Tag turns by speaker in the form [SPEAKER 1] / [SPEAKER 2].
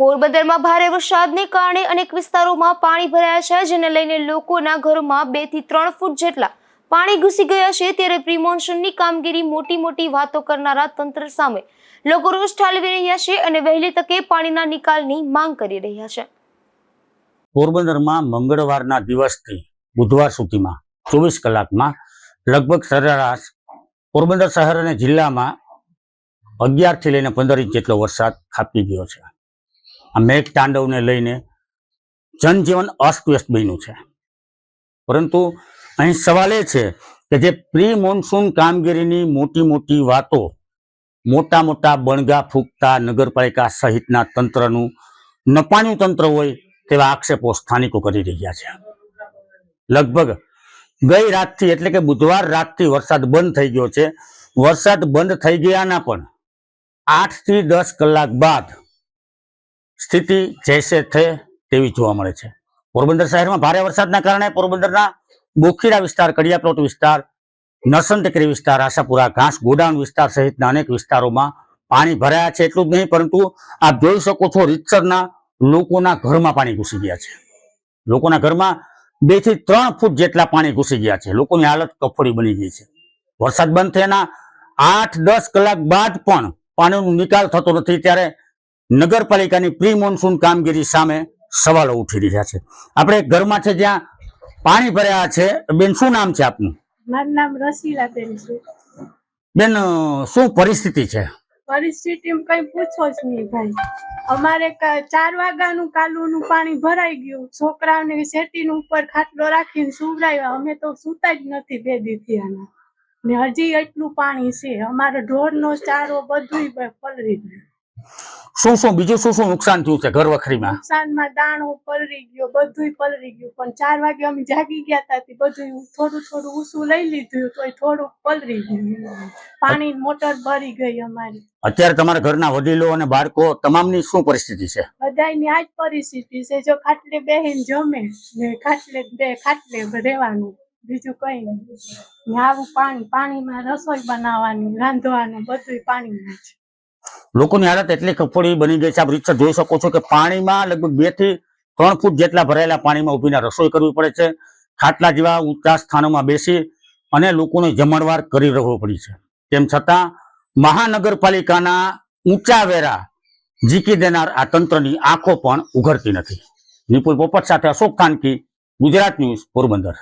[SPEAKER 1] પોરબંદરમાં ભારે વરસાદને કારણે અનેક વિસ્તારોમાં પાણી ભરાયા છે, જેને લઈને લોકોના ઘરોમાં બેથી ત્રણ ફૂટ જેટલા પાણી ઘૂસી ગયા છે. ત્યારે પ્રી મોન્સૂનની કામગીરી મોટી મોટી વાતો કરનારા તંત્ર સામે લોકો રોષ ઠાલવી રહ્યા છે અને વહેલી તકે પાણીના નિકાલની માંગ કરી રહ્યા છે.
[SPEAKER 2] પોરબંદરમાં મંગળવારના દિવસથી બુધવાર સુધીમાં ચોવીસ કલાકમાં લગભગ સરેરાશ પોરબંદર શહેર અને જિલ્લામાં અગિયારથી લઈને પંદર ઇંચ જેટલો વરસાદ ખાબકી ગયો છે. આ મેઘ તાંડવને લઈને જનજીવન અસ્તવ્યસ્ત બન્યું છે. પરંતુ અહીં સવાલ એ છે કે જે પ્રી મોન્સૂન કામગીરીની મોટી મોટી વાતો મોટા મોટા બણગા ફૂંકતા નગરપાલિકા સહિતના તંત્રનું નપાણું તંત્ર હોય તેવા આક્ષેપો સ્થાનિકો કરી રહ્યા છે. લગભગ ગઈ રાતથી એટલે કે બુધવાર રાતથી વરસાદ બંધ થઈ ગયો છે. વરસાદ બંધ થઈ ગયાના પણ આઠથી દસ કલાક બાદ સ્થિતિ જૈસે થે તેવી જોવા મળે છે. પોરબંદર શહેરમાં ભારે વરસાદના કારણે પોરબંદરના બોખીરા વિસ્તાર, કડિયાપ્લોટ વિસ્તાર નરસન ટેકરી વિસ્તાર, આશાપુરા, ઘાસ ગોડાઉન વિસ્તાર સહિતના અનેક વિસ્તારોમાં પાણી ભરાયા છે. એટલું જ નહીં, પરંતુ આપ જોઈ શકો છો રીતસરના લોકોના ઘરમાં પાણી ઘૂસી ગયા છે. લોકોના ઘરમાં બેથી ત્રણ ફૂટ જેટલા પાણી ઘૂસી ગયા છે. લોકોની હાલત કફોડી બની ગઈ છે. વરસાદ બંધ થયાના આઠ દસ કલાક બાદ પણ પાણીનો નિકાલ થતો નથી. ત્યારે નગરપાલિકાની પ્રી મોન્સૂન કામગીરી સામે સવાલો ઉઠી રહ્યા છે. આપણે ઘરમાં છે જ્યાં પાણી ભર્યા છે. બેન શું નામ છે આપનું?
[SPEAKER 3] મારું નામ રસીલાબેન છે.
[SPEAKER 2] બેન શું પરિસ્થિતિ છે?
[SPEAKER 3] પરિસ્થિતિ કઈ પૂછો જ નહીં ભાઈ. અમારે ચાર વાગ્યાનું કાલુનું પાણી ભરાઈ ગયું. છોકરાઓને શેટીનું ઉપર ખાટલો રાખીને સુવડાવ્યા. અમે તો સુતા જ નથી બે દીથી આના ને હજી એટલું પાણી છે. અમારો ઢોરનો ચારો બધુંય પલરી ગયું.
[SPEAKER 2] શું શું? બીજું શું શું નુકસાન થયું છે ઘર વખરીમાં?
[SPEAKER 3] નુકસાનમાં દાણો પલરી ગયો બધુંય પલરી ગયું. પણ ચાર વાગે અમે જાગી ગયા હતા બધું થોડું થોડું ઊંચું લઈ લીધું તો થોડું પલરી ગયું. પાણી મોટર ભરી ગઈ અમારી.
[SPEAKER 2] અત્યારે તમારા ઘરના વડીલો અને બાળકો તમામની શું પરિસ્થિતિ છે?
[SPEAKER 3] બધાની આ જ પરિસ્થિતિ છે. જો ખાટલે બેહીને જમે ને ખાટલે બે ખાટલે રહેવાનું બીજું કઈ નહીં. આવું પાણી પાણીમાં રસોઈ બનાવવાની રાંધવાનું બધું પાણીમાં છે
[SPEAKER 2] લોકોની હાલત એટલી કફોડી બની ગઈ છે. આપ રીતસર જોઈ શકો છો કે પાણીમાં લગભગ બેથી ત્રણ ફૂટ જેટલા ભરાયેલા પાણીમાં ઉભીને રસોઈ કરવી પડે છે. ખાટલા જેવા ઊંચા સ્થાનોમાં બેસી અને લોકોને જમણવાર કરી રહેવો પડી છે. તેમ છતાં મહાનગરપાલિકાના ઊંચા વેરા જીકી દેનાર આ તંત્રની આંખો પણ ઉઘડતી નથી. નિપુલ પોપટ સાથે અશોક ખાનકી, ગુજરાત ન્યૂઝ પોરબંદર.